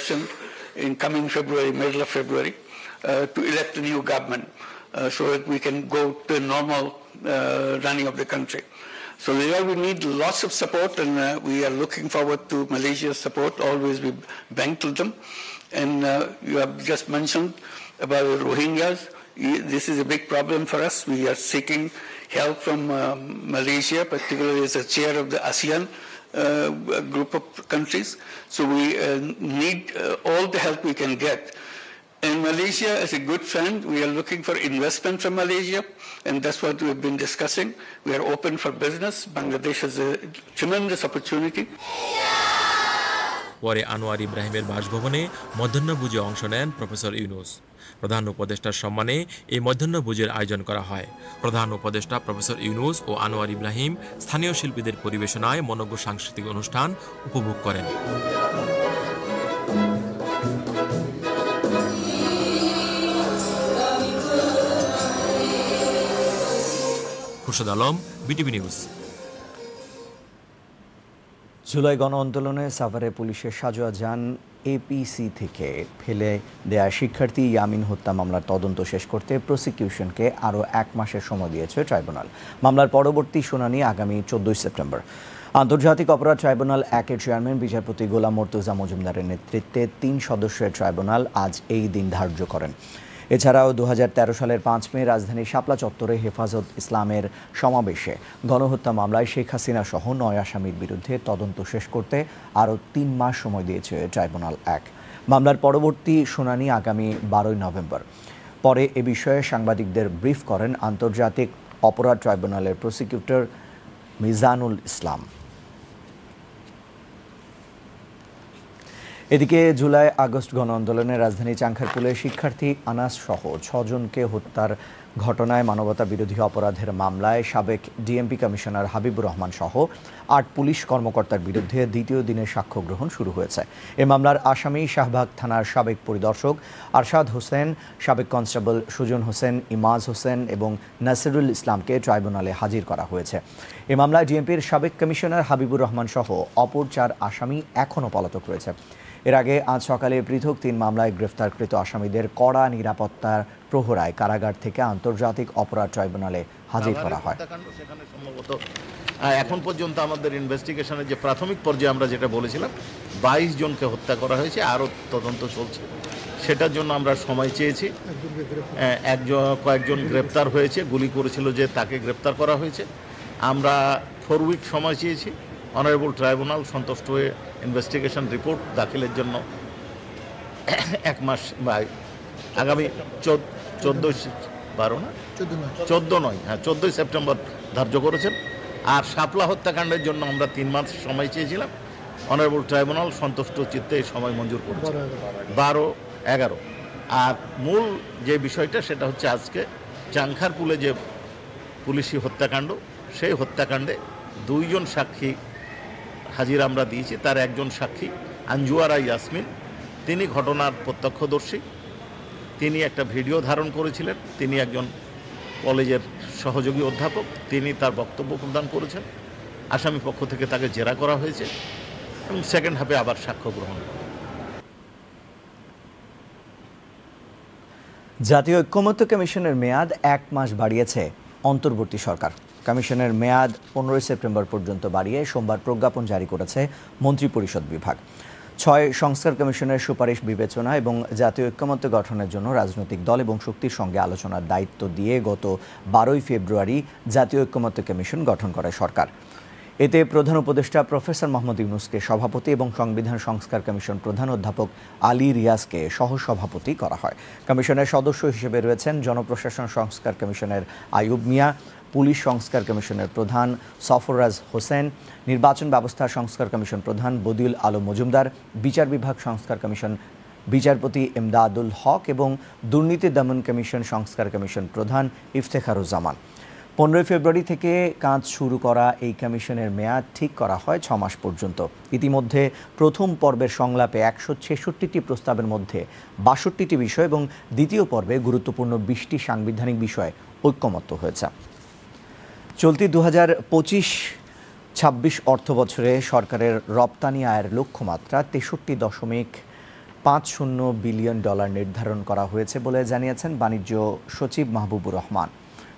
election in coming February, middle of February, uh, to elect a new government uh, so that we can go to normal uh, running of the country. So there we need lots of support and we are looking forward to Malaysia's support. Always we bank to them. And you have just mentioned about the Rohingyas. This is a big problem for us. We are seeking help from Malaysia, particularly as a chair of the ASEAN uh, group of countries. So we uh, need uh, all the help we can get. And Malaysia, as a good friend, we are looking for investment from Malaysia, and that's what we've been discussing. We are open for business. Bangladesh has a tremendous opportunity. পরে আনোয়ার ইব্রাহিমের বাসভবনে মধ্যাহ্নভোজে অংশ নেন professor Yunus প্রধান উপদেষ্টার সম্মানে এই মধ্যাহ্নভোজের আয়োজন করা হয়। প্রধান উপদেষ্টা প্রফেসর ইউনুস ও আনোয়ার ইব্রাহিম স্থানীয় শিল্পীদের পরিবেশনায় মনজ্ঞ সাংস্কৃতিক অনুষ্ঠান উপভোগ করেন। Khurshid Alam, BTV news. July গণ আন্দোলনে সাভারে পুলিশের সাজোয়া যান এপিসি থেকে ফেলে দেয়া শিক্ষার্থী ইয়ামিন হত্যা মামলার তদন্ত শেষ করতে প্রসিকিউশনকে আরও এক মাসের সময় দিয়েছে ট্রাইব্যুনাল। মামলার পরবর্তী শুনানি আগামী চোদ্দই সেপ্টেম্বর। আন্তর্জাতিক অপরাধ ট্রাইব্যুনাল একের চেয়ারম্যান, বিচারপতি গোলাম মর্তুজা মজুমদারের নেতৃত্বে তিন সদস্যের ট্রাইব্যুনাল আজ এই দিন ধার্য করেন। এছাড়াও দু হাজার তেরো সালের পাঁচ মে রাজধানীর শাপলা চত্বরে হেফাজত ইসলামের সমাবেশে গণহত্যা মামলায় শেখ হাসিনা সহ নয় আসামির বিরুদ্ধে তদন্ত শেষ করতে আরও তিন মাস সময় দিয়েছে ট্রাইব্যুনাল এক। মামলার পরবর্তী শুনানি আগামী বারোই নভেম্বর। পরে এ বিষয়ে সাংবাদিকদের ব্রিফ করেন আন্তর্জাতিক অপরাধ ট্রাইব্যুনালের প্রসিকিউটর মিজানুল ইসলাম। এদিকে জুলাই আগস্ট গণ আন্দোলনে রাজধানী চাংখারপুলে শিক্ষার্থী আনাস সহ ছজনকে হত্যার ঘটনায় মানবতা বিরোধী অপরাধের মামলায় সাবেক ডিএমপি কমিশনার হাবিবুর রহমান সহ আট পুলিশ কর্মকর্তার বিরুদ্ধে দ্বিতীয় দিনের সাক্ষ্য গ্রহণ শুরু হয়েছে। এ মামলার আসামি শাহবাগ থানার সাবেক পরিদর্শক আরশাদ হোসেন, সাবেক কনস্টেবল সুজন হোসেন, ইমাজ হোসেন এবং নাসিরুল ইসলামকে ট্রাইব্যুনালে হাজির করা হয়েছে। এ মামলায় ডিএমপির সাবেক কমিশনার হাবিবুর রহমান সহ অপর চার আসামি এখনও পলাতক রয়েছে। এর আগে আজ সকালে পৃথক তিন মামলায় গ্রেফতারকৃত আসামিদের কড়া নিরাপত্তার প্রহরায় কারাগার থেকে আন্তর্জাতিক অপরাধ ট্রাইব্যুনালে হাজির করা হয়। এখন পর্যন্ত আমাদের ইনভেস্টিগেশনের যে প্রাথমিক পর্যায়ে আমরা যেটা বলেছিলাম, বাইশ জনকে হত্যা করা হয়েছে, আরও তদন্ত চলছে। সেটার জন্য আমরা সময় চেয়েছি। একজন, কয়েকজন গ্রেপ্তার হয়েছে, গুলি করেছিল যে তাকে গ্রেপ্তার করা হয়েছে। আমরা ফোর উইক সময় চেয়েছি। অনারেবল ট্রাইব্যুনাল সন্তুষ্ট হয়ে ইনভেস্টিগেশন রিপোর্ট দাখিলের জন্য এক মাস বা আগামী চোদ্দোই বারো না? চোদ্দ নয়। হ্যাঁ চোদ্দোই সেপ্টেম্বর ধার্য করেছেন। আর শাপলা হত্যাকাণ্ডের জন্য আমরা তিন মাস সময় চেয়েছিলাম। অনারেবল ট্রাইব্যুনাল সন্তুষ্ট চিত্তে সময় মঞ্জুর করেছে। বারো এগারো। আর মূল যে বিষয়টা সেটা হচ্ছে আজকে চাংখারপুলে যে পুলিশি হত্যাকাণ্ড সেই হত্যাকাণ্ডে দুইজন সাক্ষী হাজির আমরা দিয়েছি। তার একজন সাক্ষী আঞ্জুয়ারা ইয়াসমিন। তিনি ঘটনার প্রত্যক্ষদর্শী। তিনি একটা ভিডিও ধারণ করেছিলেন। তিনি একজন কলেজের সহযোগী অধ্যাপক। তিনি তার বক্তব্য প্রদান করেছেন। আসামি পক্ষ থেকে তাকে জেরা করা হয়েছে এবং সেকেন্ড হাফে আবার সাক্ষ্য গ্রহণ জাতীয় ঐক্যমত্য কমিশনের মেয়াদ এক মাস বাড়িয়েছে অন্তর্বর্তী সরকার। কমিশনের মেয়াদ পনেরোই সেপ্টেম্বর পর্যন্ত বাড়িয়ে সোমবার প্রজ্ঞাপন জারি করেছে মন্ত্রিপরিষদ বিভাগ। ছয় সংস্কার কমিশনের সুপারিশ বিবেচনা এবং জাতীয় ঐক্যমত্য গঠনের জন্য রাজনৈতিক দল এবং শক্তির সঙ্গে আলোচনার দায়িত্ব দিয়ে গত বারোই ফেব্রুয়ারি জাতীয় ঐক্যমত্য কমিশন গঠন করে সরকার। এতে প্রধান উপদেষ্টা প্রফেসর মোহাম্মদ ইউনুসকে সভাপতি এবং সংবিধান সংস্কার কমিশন প্রধান অধ্যাপক আলী রিয়াজকে সহসভাপতি করা হয়। কমিশনের সদস্য হিসেবে রয়েছেন জনপ্রশাসন সংস্কার কমিশনের আইয়ুব মিয়া পুলিশ সংস্কার কমিশনের প্রধান সফররাজ হোসেন, নির্বাচন ব্যবস্থা সংস্কার কমিশন প্রধান বদিউল আলম মজুমদার, বিচার বিভাগ সংস্কার কমিশন বিচারপতি এমদাদুল হক এবং দুর্নীতি দমন কমিশন সংস্কার কমিশন প্রধান ইফতেখারুজ্জামান। পনেরোই ফেব্রুয়ারি থেকে কাজ শুরু করা এই কমিশনের মেয়াদ ঠিক করা হয় ছ মাস পর্যন্ত। ইতিমধ্যে প্রথম পর্বের সংলাপে একশো ছেষট্টিটি প্রস্তাবের মধ্যে বাষট্টিটি বিষয় এবং দ্বিতীয় পর্বে গুরুত্বপূর্ণ বিশটি সাংবিধানিক বিষয় ঐক্যমত্য হয়েছে। চলতি দু হাজার পঁচিশ ছাব্বিশ অর্থ বছরে সরকারের রপ্তানি আয়ের লক্ষ্যমাত্রা তেষট্টি দশমিক পাঁচ শূন্য বিলিয়ন ডলার নির্ধারণ করা হয়েছে বলে জানিয়েছেন বাণিজ্য সচিব মাহবুবুর রহমান।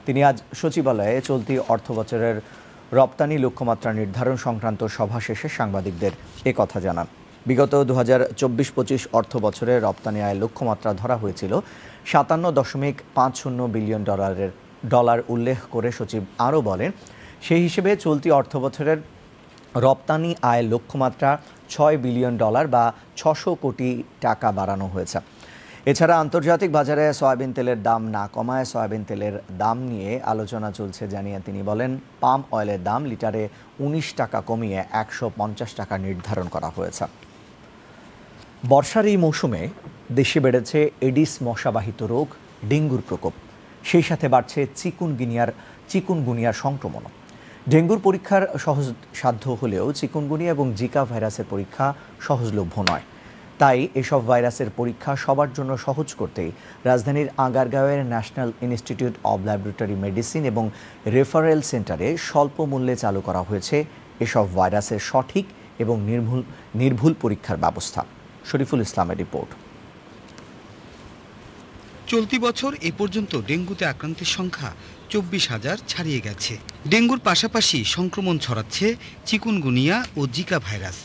তিনি আজ সচিবালয়ে চলতি অর্থ বছরের রপ্তানি লক্ষ্যমাত্রা নির্ধারণ সংক্রান্ত সভা শেষে সাংবাদিকদের কথা জানান। বিগত দু হাজার চব্বিশ পঁচিশ অর্থ বছরে রপ্তানি আয়ের লক্ষ্যমাত্রা ধরা হয়েছিল সাতান্ন দশমিক পাঁচ শূন্য বিলিয়ন ডলারের ডলার উল্লেখ করে সচিব আরও বলেন, সেই হিসেবে চলতি অর্থ বছরের রপ্তানি আয় লক্ষ্যমাত্রা ছয় বিলিয়ন ডলার বা ছশো কোটি টাকা বাড়ানো হয়েছে। এছাড়া আন্তর্জাতিক বাজারে সয়াবিন তেলের দাম না কমায় সয়াবিন তেলের দাম নিয়ে আলোচনা চলছে জানিয়ে তিনি বলেন, পাম অয়েলের দাম লিটারে উনিশ টাকা কমিয়ে একশো পঞ্চাশ টাকা নির্ধারণ করা হয়েছে। বর্ষার এই মৌসুমে দেশে বেড়েছে এডিস মশাবাহিত রোগ, ডেঙ্গুর প্রকোপ। সেই সাথে বাড়ছে চিকুনগুনিয়ার চিকুনগুনিয়ার সংক্রমণও। ডেঙ্গুর পরীক্ষার সহজ সাধ্য হলেও চিকুনগুনিয়া এবং জিকা ভাইরাসের পরীক্ষা সহজলভ্য নয়। তাই এসব ভাইরাসের পরীক্ষা সবার জন্য সহজ করতেই রাজধানীর আগারগাঁওয়ের national institute of laboratory medicine এবং রেফারেল সেন্টারে স্বল্প মূল্যে চালু করা হয়েছে এসব ভাইরাসের সঠিক এবং নির্ভুল নির্ভুল পরীক্ষার ব্যবস্থা। শরীফুল ইসলামের রিপোর্ট। চলতি বছর এ পর্যন্ত ডেঙ্গুতে আক্রান্তের সংখ্যা চব্বিশ হাজার ছাড়িয়ে গেছে। ডেঙ্গুর পাশাপাশি সংক্রমণ ছড়াচ্ছে চিকুনগুনিয়া ও জিকা ভাইরাস।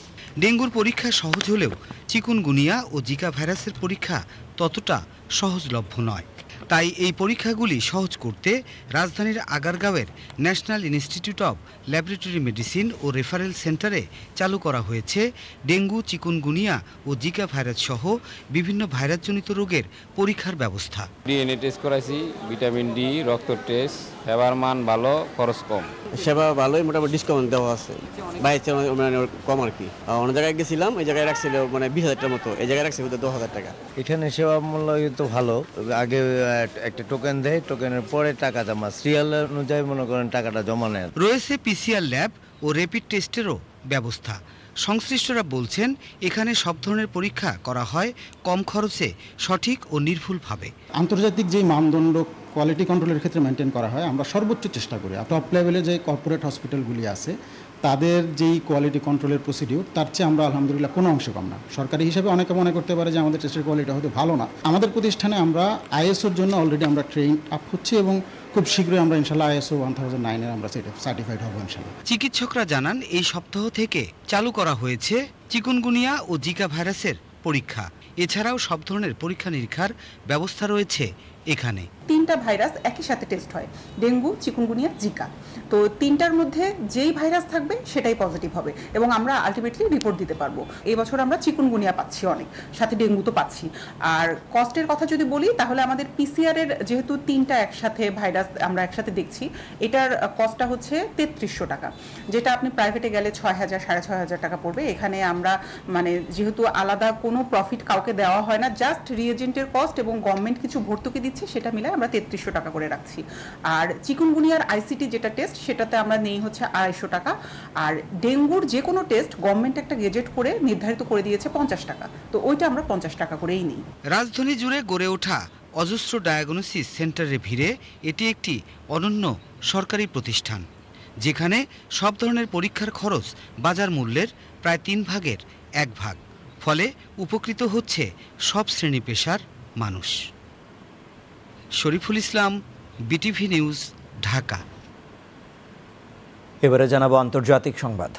ডেঙ্গুর পরীক্ষা সহজ হলেও চিকুনগুনিয়া ও জিকা ভাইরাসের পরীক্ষা ততটা সহজলভ্য নয়। তাই এই পরীক্ষাগুলি সহজ করতে রাজধানীর আগারগাঁওয়ের national institute of laboratory medicine O referral সেন্টারে চালু করা হয়েছে ডেঙ্গু, চিকুনগুনিয়া ও জিকা ভাইরাস সহ বিভিন্ন ভাইরাসজনিত রোগের পরীক্ষার ব্যবস্থা। ডিএনএ টেস্ট করাইছি, ভিটামিন ডি, রক্ত টেস্ট সেবার মান ভালো খরচ কম। সেবা ভালোই মোটামুটি ডিসকাউন্ট দেওয়া আছে। বাইশ মানে কম আর কি। অন্য জায়গায় গেছিলাম এই জায়গায় রাখছিল মানে বিশ হাজার টাকার মতো। এই জায়গায় রাখছে দশ হাজার টাকা। এখানে সেবা মূল্য তো ভালো। আগে একটা টোকেন দেয় টোকেনের পরে টাকা জমা। সিরিয়াল অনুযায়ী মনে করেন টাকাটা জমা নেয় রয়েছে পিসিআর ল্যাব ও র্যাপিড টেস্টেরও ব্যবস্থা। সংশ্লিষ্টরা বলছেন এখানে সব ধরনের পরীক্ষা করা হয় কম খরচে সঠিক ও নির্ভুলভাবে। আন্তর্জাতিক যে মানদণ্ড কোয়ালিটি কন্ট্রোলের ক্ষেত্রে মেনটেন করা হয়, আমরা সর্বোচ্চ চেষ্টা করি। টপ লেভেলে যে কর্পোরেট হসপিটালগুলি আছে, তাদের যেই কোয়ালিটি কন্ট্রোলের প্রসিডিউর তার চেয়ে আমরা আলহামদুলিল্লাহ কোনো অংশ কম না। সরকারি হিসেবে অনেকে মনে করতে পারে যে আমাদের টেস্টের কোয়ালিটি হয়তো ভালো না। আমাদের প্রতিষ্ঠানে আমরা আইএসওর জন্য অলরেডি আমরা ট্রেন আপ হচ্ছি এবং খুব শীঘ্রই আমরা ইনশাল্লাহ আইএসও ওয়ান থাউজেন্ড নাইনের আমরা সার্টিফাইড হব ইনশাল্লাহ। চিকিৎসকরা জানান, এই সপ্তাহ থেকে চালু করা হয়েছে চিকুনগুনিয়া ও জিকা ভাইরাসের পরীক্ষা। এছাড়াও সব ধরনের পরীক্ষা নিরীক্ষার ব্যবস্থা রয়েছে এখানে। তিনটা ভাইরাস একই সাথে টেস্ট হয়, ডেঙ্গু, চিকুনগুনিয়া, জিকা। তো তিনটার মধ্যে যেই ভাইরাস থাকবে সেটাই পজিটিভ হবে এবং আমরা আলটিমেটলি রিপোর্ট দিতে পারব। এই বছর আমরা চিকুনগুনিয়া পাচ্ছি অনেক, সাথে ডেঙ্গু তো পাচ্ছি। আর কস্টের কথা যদি বলি, তাহলে আমাদের পিসিআর এর যেহেতু তিনটা একসাথে ভাইরাস আমরা একসাথে দেখছি, এটার কস্টটা হচ্ছে তেত্রিশশো টাকা, যেটা আপনি প্রাইভেটে গেলে ছয় হাজার, সাড়ে ছয় হাজার টাকা পড়বে। এখানে আমরা মানে যেহেতু আলাদা কোনো প্রফিট কাউকে দেওয়া হয় না জাস্ট রিয়েজেন্টের কস্ট এবং গভর্নমেন্ট কিছু ভর্তুকি দিচ্ছে, সেটা মিলে আমরা তেত্রিশশো টাকা করে রাখছি। আর চিকুনগুনিয়ার আইসিটি যেটা টেস্ট সেটাতে আমরা নেই হচ্ছে আড়াইশো টাকা। আর ডেঙ্গুর যে কোনো টেস্ট গভর্নমেন্ট একটা গেজেট করে নির্ধারিত করে দিয়েছে পঞ্চাশ টাকা। তো ওইটা আমরা পঞ্চাশ টাকা করেই নিই। রাজধানী জুড়ে গড়ে ওঠা অজস্র ডায়াগনোসিস সেন্টারে ভিড়ে এটি একটি অনন্য সরকারি প্রতিষ্ঠান, যেখানে সব ধরনের পরীক্ষার খরচ বাজার মূল্যের প্রায় তিন ভাগের এক ভাগ। ফলে উপকৃত হচ্ছে সব শ্রেণি পেশার মানুষ। Shariful Islam BTV news Dhaka. এবারে জানাব আন্তর্জাতিক সংবাদ।